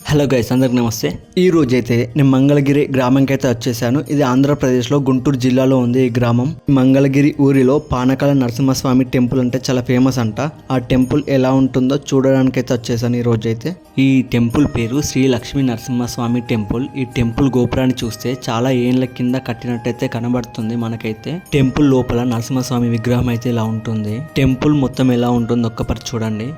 Hello guys అందరికి నమస్తే. ఈ రోజు అయితే నేను మంగళగిరి గ్రామంకి అయితే వచ్చేసాను. ఇది ఆంధ్రప్రదేశ్లో గుంటూరు జిల్లాలో ఉంది ఈ గ్రామం. మంగళగిరి ఊరిలో పానకాల నరసింహస్వామి టెంపుల్ అంటే చాలా ఫేమస్ అంట. ఆ టెంపుల్ ఎలా ఉంటుందో చూడడానికి అయితే వచ్చేసాను ఈ రోజు అయితే ఈ టెంపుల్ పేరు శ్రీ లక్ష్మీ నరసింహస్వామి టెంపుల్. ఈ టెంపుల్ గోపురాన్ని చూస్తే చాలా ఏళ్ళ కింద కట్టినట్టయితే కనబడుతుంది మనకైతే. టెంపుల్ లోపల నరసింహస్వామి విగ్రహం అయితే ఇలా ఉంటుంది. టెంపుల్ మొత్తం ఎలా ఉంటుందో ఒక్కపరి చూడండి.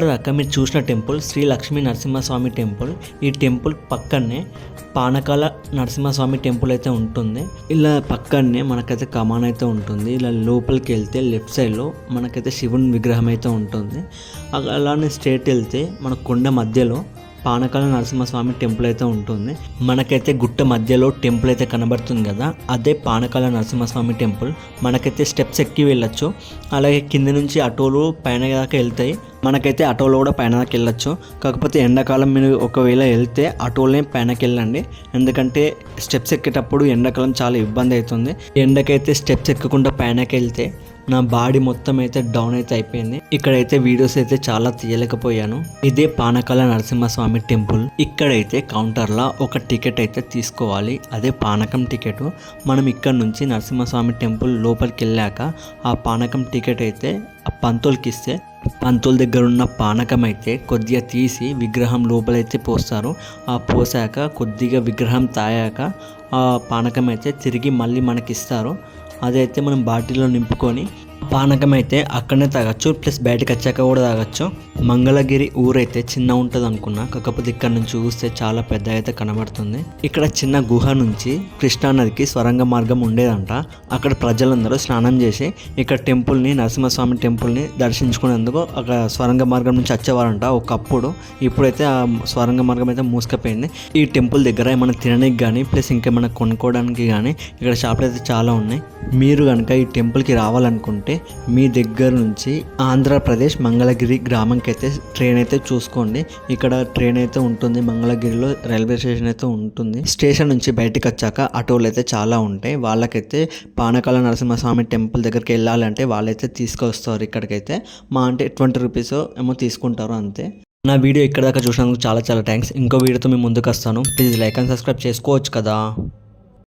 ఇప్పటిదాకా మీరు చూసిన టెంపుల్ శ్రీ లక్ష్మీ నరసింహస్వామి టెంపుల్. ఈ టెంపుల్ పక్కనే పానకాల నరసింహస్వామి టెంపుల్ అయితే ఉంటుంది. ఇలా పక్కనే మనకైతే కమాన్ అయితే ఉంటుంది. ఇలా లోపలికి వెళ్తే లెఫ్ట్ సైడ్లో మనకైతే శివుని విగ్రహం అయితే ఉంటుంది. అలానే స్ట్రేట్ వెళ్తే మన కొండ మధ్యలో పానకాల నరసింహస్వామి టెంపుల్ అయితే ఉంటుంది. మనకైతే గుట్ట మధ్యలో టెంపుల్ అయితే కనబడుతుంది కదా అదే పానకాల నరసింహస్వామి టెంపుల్. మనకైతే స్టెప్స్ ఎక్కి వెళ్ళొచ్చు. అలాగే కింద నుంచి ఆటోలు పైన దాకా వెళ్తాయి. మనకైతే ఆటోలో కూడా పైన దాకా వెళ్ళొచ్చు. కాకపోతే ఎండాకాలం మీరు ఒకవేళ వెళ్తే ఆటోలోనే పైనకి వెళ్ళండి. ఎందుకంటే స్టెప్స్ ఎక్కేటప్పుడు ఎండాకాలం చాలా ఇబ్బంది అవుతుంది. ఎండకైతే స్టెప్స్ ఎక్కకుండా పైనకి వెళ్తే నా బాడీ మొత్తం అయితే డౌన్ అయితే అయిపోయింది. ఇక్కడైతే వీడియోస్ అయితే చాలా తీయలేకపోయాను. ఇదే పానకాల నరసింహస్వామి టెంపుల్ ఇక్కడైతే కౌంటర్లో ఒక టికెట్ అయితే తీసుకోవాలి. అదే పానకం టికెట్ మనం ఇక్కడ నుంచి నరసింహస్వామి టెంపుల్ లోపలికి వెళ్ళాక ఆ పానకం టికెట్ అయితే ఆ పంతులకి ఇస్తే పంతుల దగ్గర ఉన్న పానకం అయితే కొద్దిగా తీసి విగ్రహం లోపలైతే పోస్తారు. ఆ పోసాక కొద్దిగా విగ్రహం తాగాక ఆ పానకం అయితే తిరిగి మళ్ళీ మనకి ఇస్తారు. అదైతే మనం బాటిల్లో నింపుకొని పానకం అయితే అక్కడనే తాగొచ్చు ప్లస్ బయటకు వచ్చాక కూడా తాగొచ్చు. మంగళగిరి ఊరైతే చిన్న ఉంటుంది అనుకున్నా కాకపోతే ఇక్కడ నుంచి చూస్తే చాలా పెద్ద అయితే కనబడుతుంది. ఇక్కడ చిన్న గుహ నుంచి కృష్ణానదికి స్వరంగ మార్గం ఉండేదంట. అక్కడ ప్రజలందరూ స్నానం చేసి ఇక్కడ టెంపుల్ని నరసింహస్వామి టెంపుల్ని దర్శించుకునేందుకు అక్కడ స్వరంగ మార్గం నుంచి వచ్చేవారంట ఒకప్పుడు. ఇప్పుడైతే ఆ స్వరంగ మార్గం అయితే మూసుకపోయింది. ఈ టెంపుల్ దగ్గర ఏమైనా తినడానికి కానీ ప్లస్ ఇంకేమైనా కొనుక్కోవడానికి కానీ ఇక్కడ షాపులు అయితే చాలా ఉన్నాయి. మీరు కనుక ఈ టెంపుల్కి రావాలనుకుంటే మీ దగ్గర నుంచి ఆంధ్రప్రదేశ్ మంగళగిరి గ్రామంకి అయితే ట్రైన్ అయితే చూసుకోండి. ఇక్కడ ట్రైన్ అయితే ఉంటుంది. మంగళగిరిలో రైల్వే స్టేషన్ అయితే ఉంటుంది. స్టేషన్ నుంచి బయటికి వచ్చాక ఆటోలు అయితే చాలా ఉంటాయి. వాళ్ళకైతే పానకాల నరసింహస్వామి టెంపుల్ దగ్గరికి వెళ్ళాలంటే వాళ్ళైతే తీసుకొస్తారు ఇక్కడికైతే. మా అంటే ట్వంటీ రూపీస్ ఏమో తీసుకుంటారు అంతే. నా వీడియో ఇక్కడ దాకా చూసినందుకు చాలా చాలా థ్యాంక్స్ ఇంకో వీడియోతో మేము ముందుకు వస్తాను. ప్లీజ్ లైక్ అండ్ సబ్స్క్రైబ్ చేసుకోవచ్చు కదా.